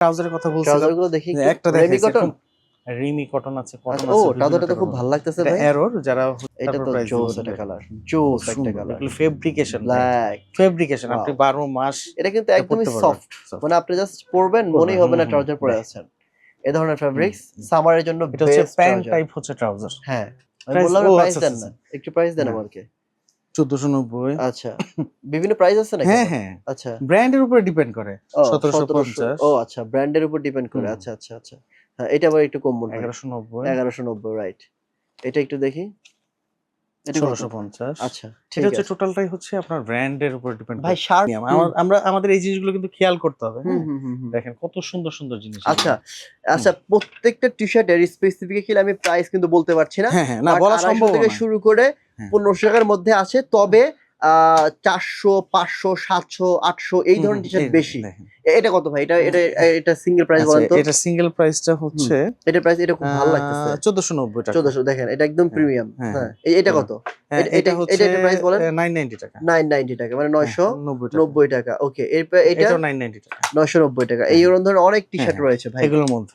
ট্রাউজারের কথা বলছিলাম। ট্রাউজারগুলো দেখি একটা রেমি কটন? রিমি কটন আছে কটন আচ্ছা, আছে ও ট্রাউজারটা তো খুব ভালো লাগতেছে ভাই। এরর যারা এটা তো জোস একটা কালার জোস একটা কালার ফেব্রিকেশন ব্ল্যাক ফেব্রিকেশন আপনি Wow. 12 মাস এটা কিন্তু একদমই সফট মানে আপনি জাস্ট পরবেন মনেই হবে না ট্রাউজার পরে. আছেন। এ ধরনের ফেব্রিক্স সামারের জন্য এটা হচ্ছে প্যান্ট টাইপ হচ্ছে ট্রাউজার। হ্যাঁ আমি বললাম প্রাইস আচ্ছা, দেন আচ্ছা, না। একটু প্রাইস দেন হ্যাঁ। আমাকে 1490 আচ্ছা। বিভিন্ন প্রাইস আছে নাকি হ্যাঁ হ্যাঁ। আচ্ছা। ব্র্যান্ডের উপরে ডিপেন্ড করে ও, 1750 ও আচ্ছা ব্র্যান্ডের উপর ডিপেন্ড করে আচ্ছা আচ্ছা আচ্ছা। হ্যাঁ এটা আবার একটু কম মনে 1190 এগারোশো নব্বই রাইট এটা একটু দেখি। এটা কত? 1650 আচ্ছা ঠিক আছে। টোটালটাই হচ্ছে আপনার ব্র্যান্ডের উপর ডিপেন্ড ভাই আমরা আমাদের এই জিনিসগুলো কিন্তু খেয়াল করতে হবে হ্যাঁ? দেখেন কত সুন্দর সুন্দর জিনিস। আচ্ছা আচ্ছা প্রত্যেকটা টি শার্টের স্পেসিফিক্যালি আমি প্রাইস কিন্তু বলতে পারছি না। হ্যাঁ হ্যাঁ না বলা সম্ভব থেকে শুরু করে। পনেরোশো টাকার মধ্যে আছে তবে আহ, চারশো পাঁচশো সাতশো আটশো এই ধরনের টি শার্ট বেশি। এটা কত ভাই? এটা এটা এটা সিঙ্গেল প্রাইস বলেন তো? আচ্ছা, এটা সিঙ্গেল প্রাইসটা হচ্ছে এটা প্রাইস এটা খুব ভালো লাগতেছে। চোদ্দশো নব্বই টাকা। চোদ্দশো দেখেন এটা একদম হ্যাঁ, প্রিমিয়াম হ্যাঁ, হ্যাঁ এটা কত? হ্যাঁ, এটা- এটা এটা- হচ্ছে এটা price বলেন? নাইন নাইনটি টাকা। নাইন নাইনটি টাকা মানে নয়শো নব্বই টাকা। নব্বই টাকা ওকে এটা নাইন নাইনটি টাকা। নয়শো নব্বই টাকা। এই ধরনের অনেক টি শার্ট হ্যাঁ, রয়েছে ভাই। এগুলোর মধ্যে।